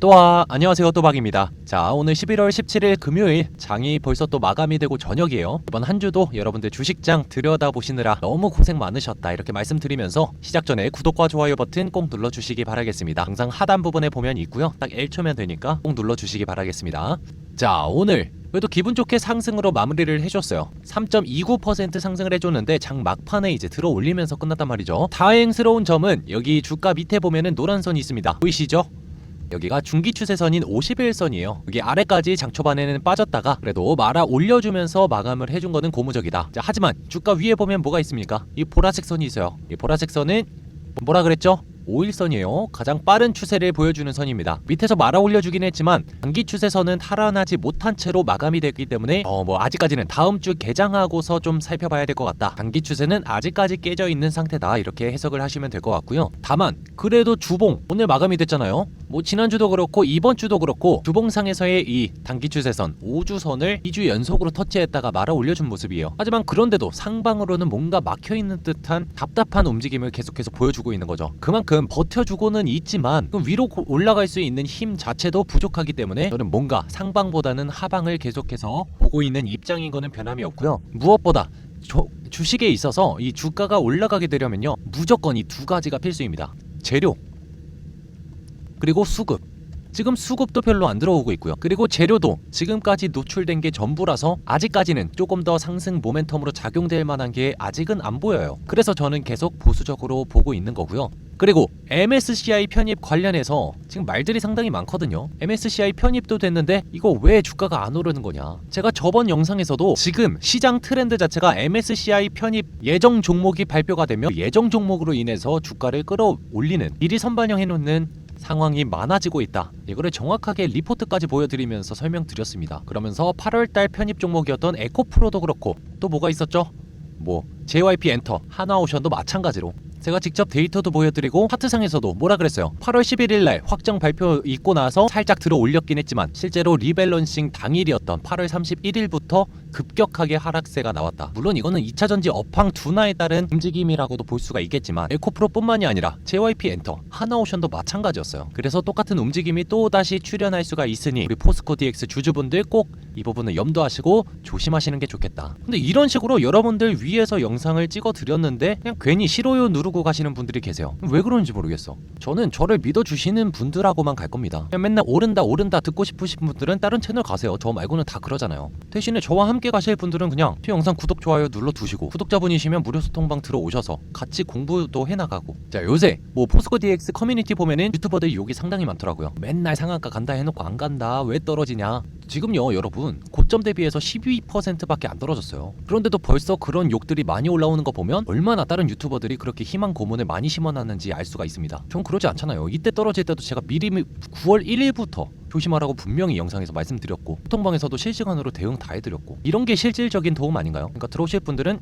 또아 안녕하세요 또박입니다. 자 오늘 11월 17일 금요일 장이 벌써 또 마감이 되고 저녁이에요. 이번 한 주도 여러분들 주식장 들여다 보시느라 너무 고생 많으셨다 이렇게 말씀드리면서 시작 전에 구독과 좋아요 버튼 꼭 눌러주시기 바라겠습니다. 항상 하단 부분에 보면 있고요. 딱 1초면 되니까 꼭 눌러주시기 바라겠습니다. 자 오늘 그래도 기분 좋게 상승으로 마무리를 해줬어요. 3.29% 상승을 해줬는데 장 막판에 이제 들어 올리면서 끝났단 말이죠. 다행스러운 점은 여기 주가 밑에 보면은 노란 선이 있습니다. 보이시죠? 여기가 중기 추세선인 51선이에요. 여기 아래까지 장 초반에는 빠졌다가 그래도 말아 올려주면서 마감을 해준 거는 고무적이다. 자, 하지만 주가 위에 보면 뭐가 있습니까? 이 보라색 선이 있어요. 이 보라색 선은 뭐라 그랬죠? 5일선이에요. 가장 빠른 추세를 보여주는 선입니다. 밑에서 말아 올려주긴 했지만 단기 추세선은 탈환하지 못한 채로 마감이 됐기 때문에 어 뭐 아직까지는 다음 주 개장하고서 좀 살펴봐야 될 것 같다. 단기 추세는 아직까지 깨져 있는 상태다. 이렇게 해석을 하시면 될 것 같고요. 다만 그래도 주봉 오늘 마감이 됐잖아요. 뭐 지난주도 그렇고 이번 주도 그렇고 주봉상에서의 이 단기 추세선 5주선을 2주 연속으로 터치했다가 말아 올려준 모습이에요. 하지만 그런데도 상방으로는 뭔가 막혀 있는 듯한 답답한 움직임을 계속해서 보여주고 있는 거죠. 그만큼 버텨주고는 있지만 그 위로 고- 올라갈 수 있는 힘 자체도 부족하기 때문에 저는 뭔가 상방보다는 하방을 계속해서 보고 있는 입장인 거는 변함이 없고요. 무엇보다 저- 주식에 있어서 이 주가가 올라가게 되려면요 무조건 이 두 가지가 필수입니다. 재료 그리고 수급. 지금 수급도 별로 안 들어오고 있고요. 그리고 재료도 지금까지 노출된 게 전부라서 아직까지는 조금 더 상승 모멘텀으로 작용될 만한 게 아직은 안 보여요. 그래서 저는 계속 보수적으로 보고 있는 거고요. 그리고 MSCI 편입 관련해서 지금 말들이 상당히 많거든요. MSCI 편입도 됐는데 이거 왜 주가가 안 오르는 거냐? 제가 저번 영상에서도 지금 시장 트렌드 자체가 MSCI 편입 예정 종목이 발표가 되면 예정 종목으로 인해서 주가를 끌어올리는 미리 선반영해 놓는 상황이 많아지고 있다. 이거를 정확하게 리포트까지 보여드리면서 설명드렸습니다. 그러면서 8월달 편입 종목이었던 에코프로도 그렇고 또 뭐가 있었죠? 뭐 JYP 엔터, 하나오션도 마찬가지로 제가 직접 데이터도 보여드리고 차트상에서도 뭐라 그랬어요? 8월 11일 날 확정 발표 있고 나서 살짝 들어 올렸긴 했지만 실제로 리밸런싱 당일이었던 8월 31일부터 급격하게 하락세가 나왔다. 물론 이거는 2차 전지 업황 둔화에 따른 움직임이라고도 볼 수가 있겠지만 에코프로뿐만이 아니라 JYP 엔터, 하나오션도 마찬가지였어요. 그래서 똑같은 움직임이 또 다시 출현할 수가 있으니 우리 포스코 DX 주주분들 꼭 이 부분을 염두하시고 조심하시는 게 좋겠다. 근데 이런 식으로 여러분들 위에서 영상을 찍어 드렸는데 그냥 괜히 싫어요 누르고 가시는 분들이 계세요. 왜 그런지 모르겠어. 저는 저를 믿어주시는 분들하고만 갈 겁니다. 그냥 맨날 오른다 오른다 듣고 싶으신 분들은 다른 채널 가세요. 저 말고는 다 그러잖아요. 대신에 저와 함께 가실 분들은 그냥 제 영상 구독 좋아요 눌러 두시고 구독자분이시면 무료 소통방 들어오셔서 같이 공부도 해나가고. 자 요새 뭐 포스코 DX 커뮤니티 보면은 유튜버들 욕이 상당히 많더라고요. 맨날 상한가 간다 해놓고 안 간다 왜 떨어지냐. 지금요 여러분 고점 대비해서 12%밖에 안 떨어졌어요. 그런데도 벌써 그런 욕들이 많이 올라오는 거 보면 얼마나 다른 유튜버들이 그렇게 희망 고문을 많이 심어놨는지 알 수가 있습니다 전 그러지 않잖아요 이때 떨어질 때도 제가 미리 9월 1일부터 조심하라고 분명히 영상에서 말씀드렸고 소통방에서도 실시간으로 대응 다 해드렸고 이런 게 실질적인 도움 아닌가요? 그러니까 들어오실 분들은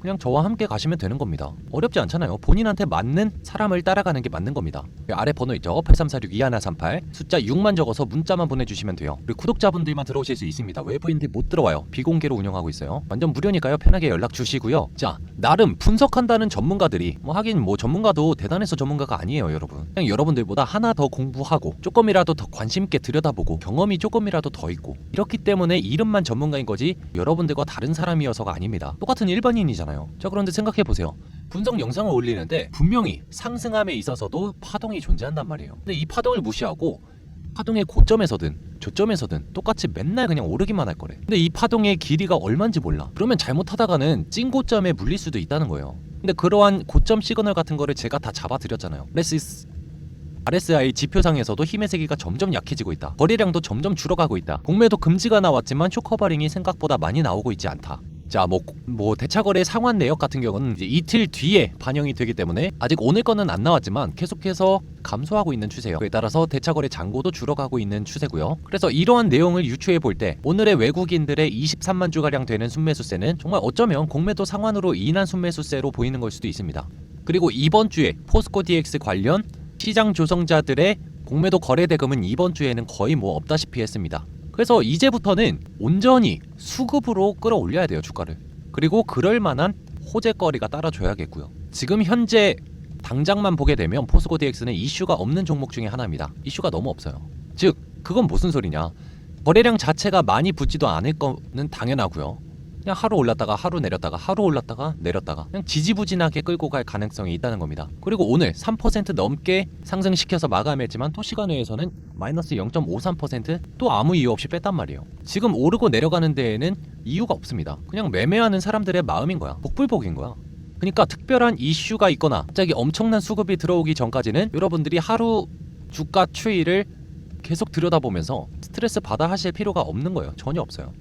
그냥 저와 함께 가시면 되는 겁니다. 어렵지 않잖아요. 본인한테 맞는 사람을 따라가는 게 맞는 겁니다. 여기 아래 번호 있죠. 8346-2138 숫자 6만 적어서 문자만 보내주시면 돼요. 그리고 구독자분들만 들어오실 수 있습니다. 외부인들 못 들어와요. 비공개로 운영하고 있어요. 완전 무료니까요. 편하게 연락 주시고요. 자, 나름 분석한다는 전문가들이 뭐 하긴 뭐 전문가도 대단해서 전문가가 아니에요, 여러분. 그냥 여러분들보다 하나 더 공부하고 조금이라도 더 관심 있게 들여다보고 경험이 조금이라도 더 있고 이렇기 때문에 이름만 전문가인 거지 여러분들과 다른 사람이어서가 아닙니다. 똑같은 일반인이잖아요. 자, 그런데 생각해 보세요. 분석 영상을 올리는데 분명히 상승함에 있어서도 파동이 존재한단 말이에요. 근데 이 파동을 무시하고 파동의 고점에서든 저점에서든 똑같이 맨날 그냥 오르기만 할 거래. 근데 이 파동의 길이가 얼마인지 몰라. 그러면 잘못하다가는 찐 고점에 물릴 수도 있다는 거예요. 근데 그러한 고점 시그널 같은 거를 제가 다 잡아드렸잖아요. 레시스 RSI 지표상에서도 힘의 세기가 점점 약해지고 있다. 거래량도 점점 줄어가고 있다. 공매도 금지가 나왔지만 쇼커버링이 생각보다 많이 나오고 있지 않다. 자, 뭐, 뭐 대차거래 상환 내역 같은 경우는 이틀 뒤에 반영이 되기 때문에 아직 오늘 거는 안 나왔지만 계속해서 감소하고 있는 추세예요. 그에 따라서 대차거래 잔고도 줄어가고 있는 추세고요. 그래서 이러한 내용을 유추해 볼 때 오늘의 외국인들의 23만 주 가량 되는 순매수세는 정말 어쩌면 공매도 상환으로 인한 순매수세로 보이는 걸 수도 있습니다. 그리고 이번 주에 포스코 DX 관련 시장 조성자들의 공매도 거래 대금은 이번 주에는 거의 뭐 없다시피 했습니다. 그래서 이제부터는 온전히 수급으로 끌어올려야 돼요 주가를. 그리고 그럴 만한 호재거리가 따라줘야겠고요. 지금 현재 당장만 보게 되면 포스코 DX는 이슈가 없는 종목 중에 하나입니다. 이슈가 너무 없어요. 즉 그건 무슨 소리냐? 거래량 자체가 많이 붙지도 않을 거는 당연하고요. 그냥 하루 올랐다가 하루 내렸다가 하루 올랐다가 내렸다가 그냥 지지부진하게 끌고 갈 가능성이 있다는 겁니다. 그리고 오늘 3% 넘게 상승시켜서 마감했지만 토시간회에서는 마이너스 0.53%또 아무 이유 없이 뺐단 말이에요. 지금 오르고 내려가는 데에는 이유가 없습니다. 그냥 매매하는 사람들의 마음인 거야. 복불복인 거야. 그러니까 특별한 이슈가 있거나 갑자기 엄청난 수급이 들어오기 전까지는 여러분들이 하루 주가 추이를 계속 들여다보면서 스트레스 받아 하실 필요가 없는 거예요. 전혀 없어요.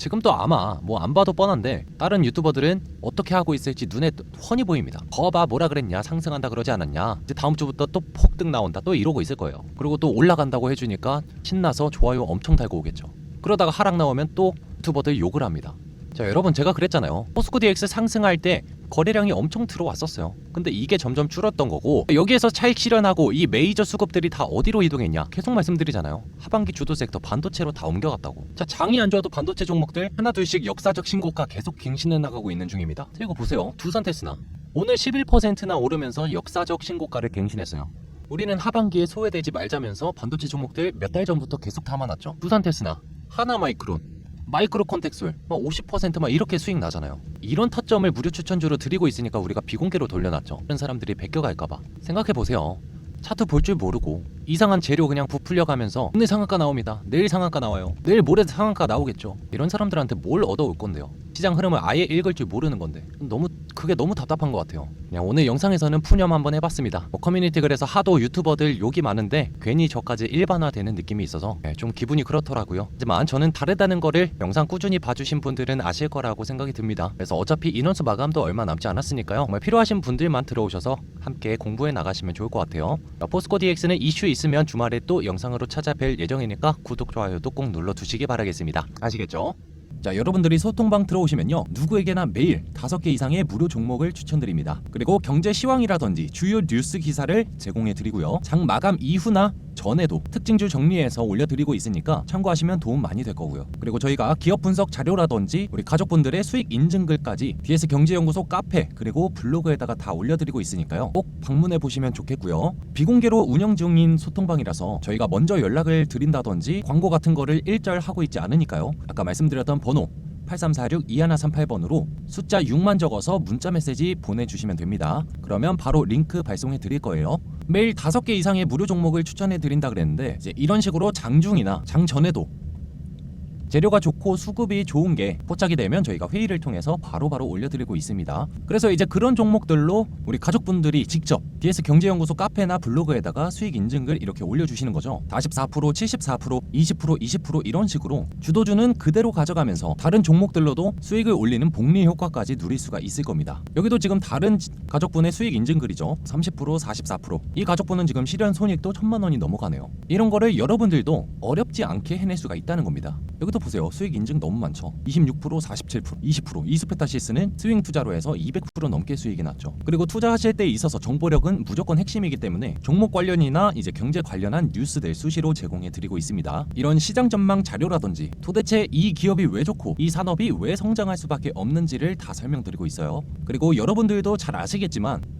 지금도 아마 뭐 안 봐도 뻔한데 다른 유튜버들은 어떻게 하고 있을지 눈에 훤히 보입니다. 거봐 뭐라 그랬냐 상승한다 그러지 않았냐 이제 다음 주부터 또 폭등 나온다 또 이러고 있을 거예요. 그리고 또 올라간다고 해주니까 신나서 좋아요 엄청 달고 오겠죠. 그러다가 하락 나오면 또 유튜버들 욕을 합니다. 자 여러분 제가 그랬잖아요. 포스코 DX 상승할 때 거래량이 엄청 들어왔었어요. 근데 이게 점점 줄었던 거고 여기에서 차익 실현하고 이 메이저 수급들이 다 어디로 이동했냐? 계속 말씀드리잖아요. 하반기 주도 섹터 반도체로 다 옮겨갔다고. 자 장이 안 좋아도 반도체 종목들 하나 둘씩 역사적 신고가 계속 갱신해 나가고 있는 중입니다. 자, 이거 보세요. 두산 테스나 오늘 11%나 오르면서 역사적 신고가를 갱신했어요. 우리는 하반기에 소외되지 말자면서 반도체 종목들 몇 달 전부터 계속 담아놨죠. 두산 테스나, 하나 마이크론, 마이크로 콘텍솔 막 50%막 이렇게 수익 나잖아요. 이런 타점을 무료 추천주로 드리고 있으니까 우리가 비공개로 돌려놨죠. 이런 사람들이 베껴갈까봐 생각해 보세요. 차트 볼 줄 모르고 이상한 재료 그냥 부풀려 가면서 오늘 상한가 나옵니다. 내일 상한가 나와요. 내일 모레 상한가 나오겠죠. 이런 사람들한테 뭘 얻어올 건데요. 시장 흐름을 아예 읽을 줄 모르는 건데 너무 그게 너무 답답한 것 같아요. 그냥 오늘 영상에서는 푸념 한번 해봤습니다. 뭐 커뮤니티 글에서 하도 유튜버들 욕이 많은데 괜히 저까지 일반화되는 느낌이 있어서 네, 좀 기분이 그렇더라고요. 하지만 저는 다르다는 거를 영상 꾸준히 봐주신 분들은 아실 거라고 생각이 듭니다. 그래서 어차피 인원수 마감도 얼마 남지 않았으니까요. 정말 필요하신 분들만 들어오셔서 함께 공부해 나가시면 좋을 것 같아요. 포스코 DX는 이슈 있으면 주말에 또 영상으로 찾아뵐 예정이니까 구독 좋아요도 꼭 눌러두시기 바라겠습니다. 아시겠죠? 자 여러분들이 소통방 들어오시면요. 누구에게나 매일 다섯 개 이상의 무료 종목을 추천드립니다. 그리고 경제 시황이라든지 주요 뉴스 기사를 제공해 드리고요. 장 마감 이후나 전에도 특징주 정리해서 올려드리고 있으니까 참고하시면 도움 많이 될 거고요. 그리고 저희가 기업 분석 자료라든지 우리 가족분들의 수익 인증글까지 DS 경제연구소 카페 그리고 블로그에다가 다 올려드리고 있으니까요. 꼭 방문해 보시면 좋겠고요. 비공개로 운영 중인 소통방이라서 저희가 먼저 연락을 드린다든지 광고 같은 거를 일절 하고 있지 않으니까요. 아까 말씀드렸던 번호 8346-2138번으로 숫자 6만 적어서 문자 메시지 보내주시면 됩니다. 그러면 바로 링크 발송해 드릴 거예요. 매일 5개 이상의 무료 종목을 추천해 드린다 그랬는데 이제 이런 식으로 장중이나 장 전에도 재료가 좋고 수급이 좋은 게 포착이 되면 저희가 회의를 통해서 바로바로 올려드리고 있습니다. 그래서 이제 그런 종목들로 우리 가족분들이 직접 DS 경제연구소 카페나 블로그에다가 수익 인증글 이렇게 올려주시는 거죠. 44%, 74%, 20%, 20% 이런 식으로 주도주는 그대로 가져가면서 다른 종목들로도 수익을 올리는 복리 효과까지 누릴 수가 있을 겁니다. 여기도 지금 다른 지- 가족분의 수익 인증글이죠. 30%, 44%. 이 가족분은 지금 실현 손익도 천만 원이 넘어가네요. 이런 거를 여러분들도 어렵지 않게 해낼 수가 있다는 겁니다. 여기도 보세요. 수익 인증 너무 많죠. 26%, 47%, 20%. 이스페타시스는 스윙 투자로 해서 200% 넘게 수익이 났죠. 그리고 투자하실 때 있어서 정보력은 무조건 핵심이기 때문에 종목 관련이나 이제 경제 관련한 뉴스들 수시로 제공해 드리고 있습니다. 이런 시장 전망 자료라든지 도대체 이 기업이 왜 좋고 이 산업이 왜 성장할 수밖에 없는지를 다 설명드리고 있어요. 그리고 여러분들도 잘 아시겠지만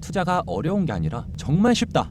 투자가 어려운 게 아니라 정말 쉽다.